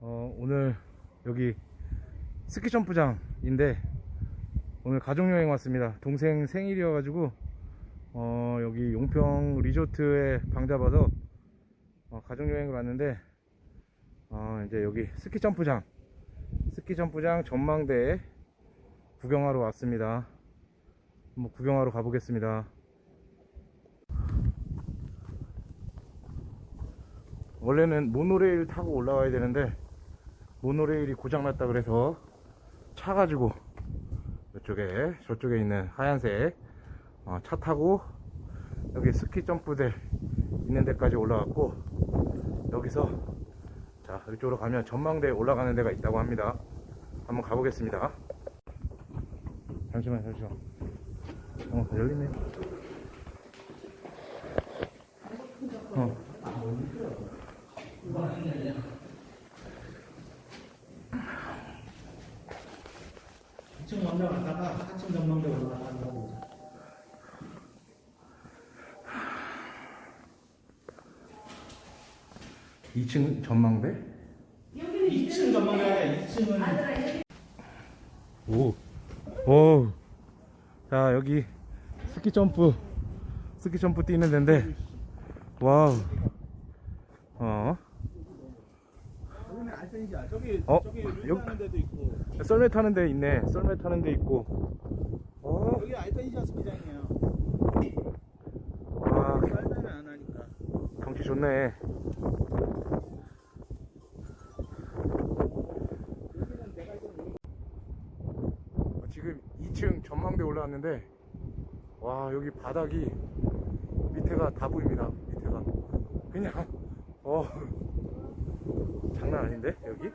어, 오늘 여기 스키 점프장인데 오늘 가족여행 왔습니다. 동생 생일이어가지고 어, 여기 용평 리조트에 방 잡아서 어, 가족여행을 왔는데 어, 이제 여기 스키 점프장 스키 점프장 전망대 구경하러 왔습니다. 한번 구경하러 가보겠습니다. 원래는 모노레일 타고 올라와야 되는데 모노레일이 고장났다 그래서 차 가지고 이쪽에 저쪽에 있는 하얀색 어, 차 타고 여기 스키 점프대 있는 데까지 올라왔고 여기서 자 이쪽으로 가면 전망대에 올라가는 데가 있다고 합니다. 한번 가보겠습니다. 잠시만 잠시만 어 열리네. 어 2층 먼저 갔다가 4층 전망대 올라간다고. 이 2층 전망대 2층 전망대 2층은 오. 오. 자, 여기 스키 점프, 스키 점프 뛰는 데인데, 와우. 어, 여기는 알펜이야. 저기 어? 저기 여기- 루이하는 데도 있고. 썰매 타는 데 있네. 썰매 타는 데 있고. 어, 여기 알펜이야 스키장이에요. 와, 썰매는 안 하니까. 경치 좋네. 어, 지금 2층 전망대 올라왔는데, 와, 여기 바닥이 밑에가 다 보입니다. 밑에가. 그냥, 어, 장난 아닌데, 여기?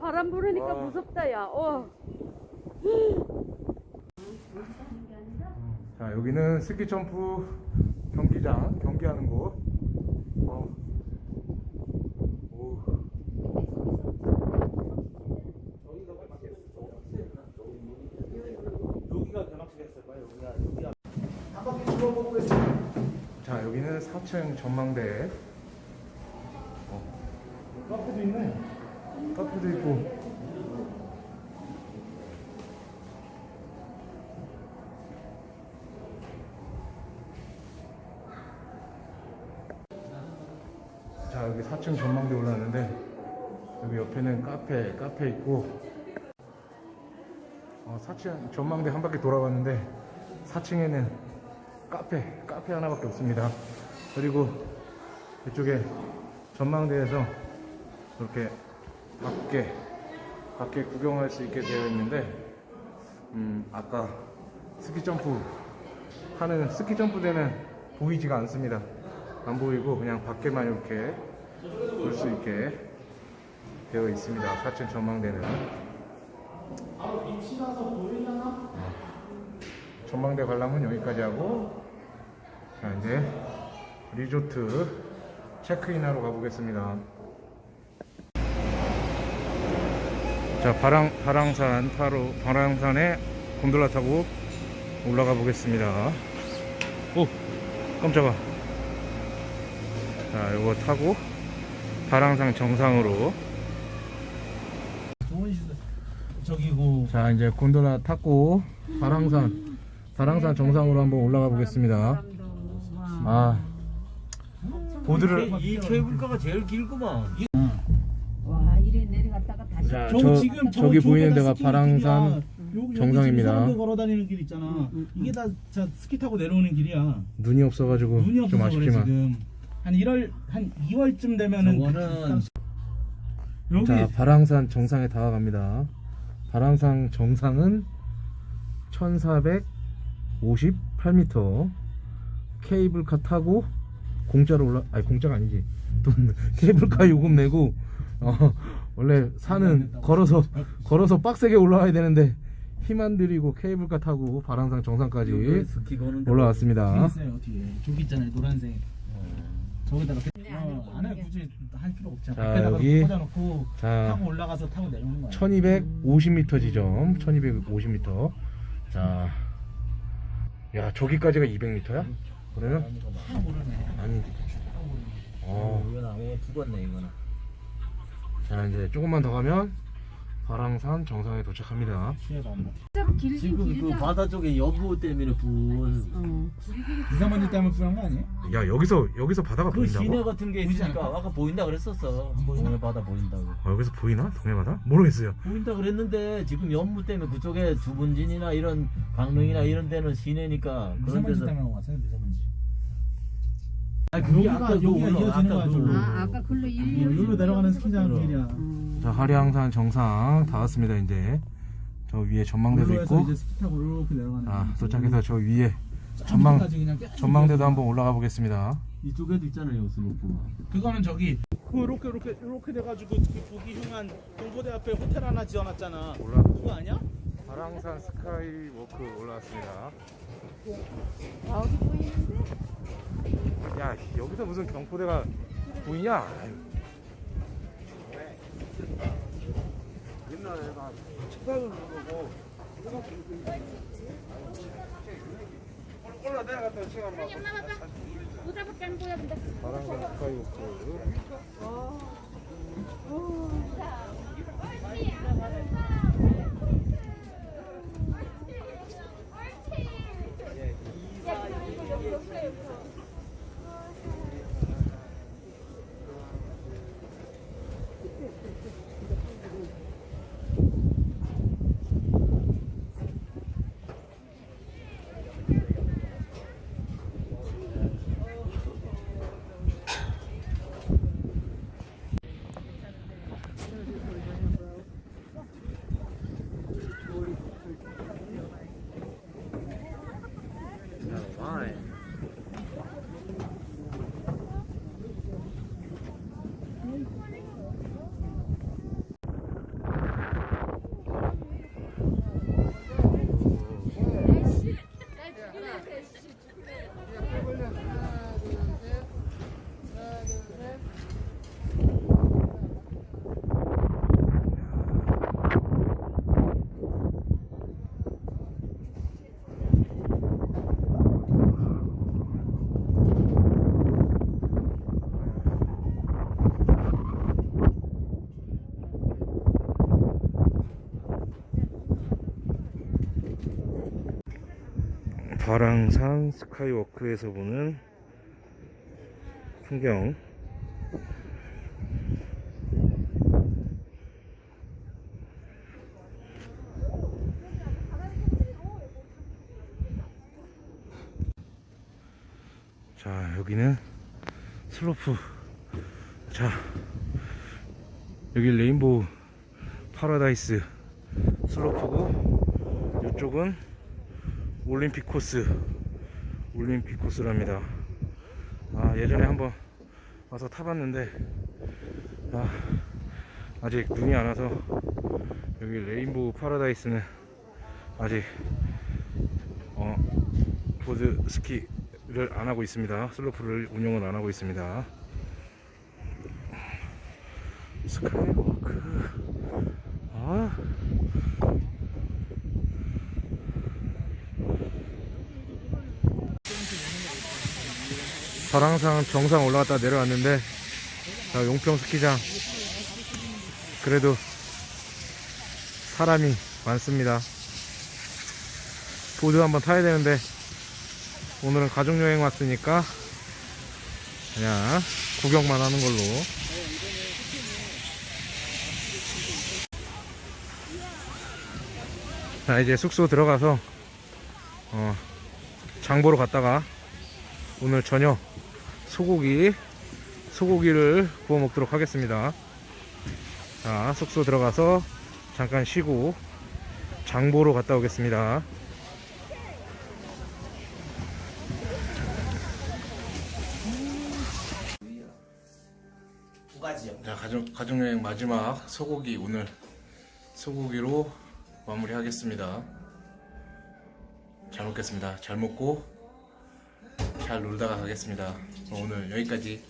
바람 부르니까 와. 무섭다 야. 어. 자, 여기는 스키 점프 경기장, 경기하는 곳. 어. 오. 여기가 개막식했을 거야. 여기가 여기가. 한 바퀴 둘러보고 있어. 자, 여기는 4층 전망대. 어, 카페도 있네. 카페도 있고. 자, 여기 4층 전망대 올라왔는데, 여기 옆에는 카페, 카페 있고, 어, 4층 전망대 한 바퀴 돌아봤는데, 4층에는 카페, 카페 하나밖에 없습니다. 그리고 이쪽에 전망대에서 이렇게 밖에 밖에 구경할 수 있게 되어 있는데 음 아까 스키 점프 하는 스키 점프대는 보이지가 않습니다 안 보이고 그냥 밖에만 이렇게 볼 수 있게 되어 있습니다 4층 전망대는 보이려나? 전망대 관람은 여기까지 하고 자 이제 리조트 체크인하러 가보겠습니다. 자 바랑, 바랑산 타로 바랑산에 곤돌라 타고 올라가 보겠습니다. 오 깜짝아. 자 요거 타고 바랑산 정상으로. 저기고 자 이제 곤돌라 탔고 바랑산 바랑산 정상으로 한번 올라가 보겠습니다. 아 보드를 이 케이블카가 제일 길구만. 와 이래 내려갔다가 다시 자, 저, 저, 지금 저 저기 보이는 데가 바랑산 정상입니다. 걸어 다니는 길 있잖아. 이게 다 자, 스키 타고 내려오는 길이야. 눈이 없어가지고 눈이 좀 없어서 그래 아쉽지만 지금. 한 1월 한 2월쯤 되면은 저거는 여기 자 바랑산 정상에 다가갑니다 바랑산 정상은 1458m 케이블카 타고 공짜로 올라 아니 공짜가 아니지 돈 케이블카 요금 내고 어 원래 산은 걸어서 걸어서 빡세게 올라와야 되는데 힘 안 들이고 케이블카 타고 바랑산 정상까지 데 올라왔습니다 뒤에 있어요 뒤에. 저기 있잖아요 노란색. 저기다가 어, 안에 굳이 할 필요 없잖아. 자, 여기. 꽂아놓고 자 타고 올라가서 타고 내려오는 거야. 1250m 지점 1250m 자, 야 저기까지가 200m야? 모르네. 아니 어. 이거 나무 죽었네 이거는. 자 이제 조금만 더 가면 바랑산 정상에 도착합니다. 좀 길긴 지금 그 길다. 바다 쪽에 여부 때문에 부은 어. 미세먼지 때문에 뿌연 거 아니에요? 야 여기서 여기서 바다가 그 보인다고? 시내 같은 게 보이지 있으니까 않을까? 아까 보인다 그랬었어. 동해 바다 보인다고. 어, 여기서 보이나? 동해 바다? 모르겠어요. 보인다 그랬는데 지금 연무 때문에 그쪽에 주문진이나 이런 강릉이나 이런 데는 시내니까 그런 미세먼지 데서 때문에 온거 같아요. 미세먼지. 아 여기가- 여기가 이어지는 거야, 아까 저로. 그- 아 아까 글로 일리 여기로 내려가는 스키장 길이야. 음. 자 한량산 정상 다 왔습니다 이제. 저 위에 전망대도 있고. 이제 스키 타고 이렇게 내려가는. 아. 도착해서 저 위에 전망 전망대도 한번 올라가 보겠습니다. 이쪽에도 있잖아요 슬로프. 그거는 저기 그 이렇게 이렇게 이렇게 돼가지고 그 보기 흉한 동보대 앞에 호텔 하나 지어놨잖아. 올라 그거 아니야? 바랑산 스카이워크 올라왔습니다. 아, 어디 보이는데? 야 여기서 무슨 경포대가 보이냐? 옛날에 나 책상을 보고 올라 내려갔다 시간 막 모자밖에 안 보여. 근데. 바랑산 스카이워크 바랑산 스카이워크에서 보는 풍경. 자 여기는 슬로프. 자 여기 레인보우 파라다이스 슬로프고 이쪽은 올림픽 코스 올림픽 코스랍니다. 아 예전에 한번 와서 타봤는데 아 아직 눈이 안 와서 여기 레인보우 파라다이스는 아직 어 보드 스키를 안 하고 있습니다. 슬로프를 운영을 안 하고 있습니다. 스카이워크. 아 바랑산 정상 올라갔다 내려왔는데 자, 용평 스키장. 그래도 사람이 많습니다. 보드 한번 타야 되는데 오늘은 가족여행 왔으니까 그냥 구경만 하는 걸로. 자 이제 숙소 들어가서 어, 장보러 갔다가 오늘 저녁 소고기 소고기를 구워 먹도록 하겠습니다. 자 숙소 들어가서 잠깐 쉬고 장보러 갔다 오겠습니다. 자 가족, 가족여행 마지막 소고기 오늘 소고기로 마무리 하겠습니다. 잘 먹겠습니다. 잘 먹고 잘 놀다가 가겠습니다. 오늘 여기까지.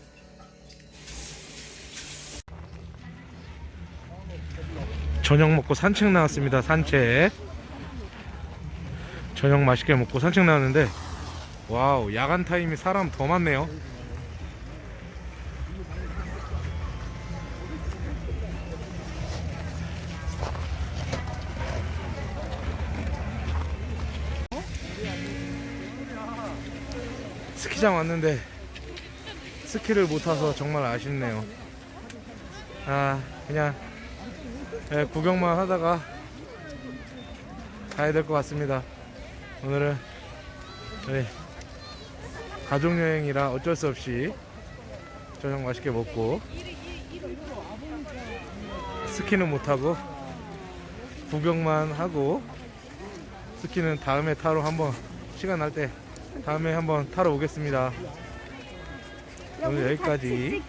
저녁 먹고 산책 나왔습니다. 산책. 저녁 맛있게 먹고 산책 나왔는데 와우 야간 타임이 사람 더 많네요. 스키장 왔는데 스키를 못 타서 정말 아쉽네요. 아 그냥 예, 구경만 하다가 가야 될 것 같습니다. 오늘은 네, 가족 여행이라 어쩔 수 없이 저녁 맛있게 먹고 스키는 못 하고 구경만 하고 스키는 다음에 타러 한번 시간 날 때 다음에 한번 타러 오겠습니다. 오늘 여기까지.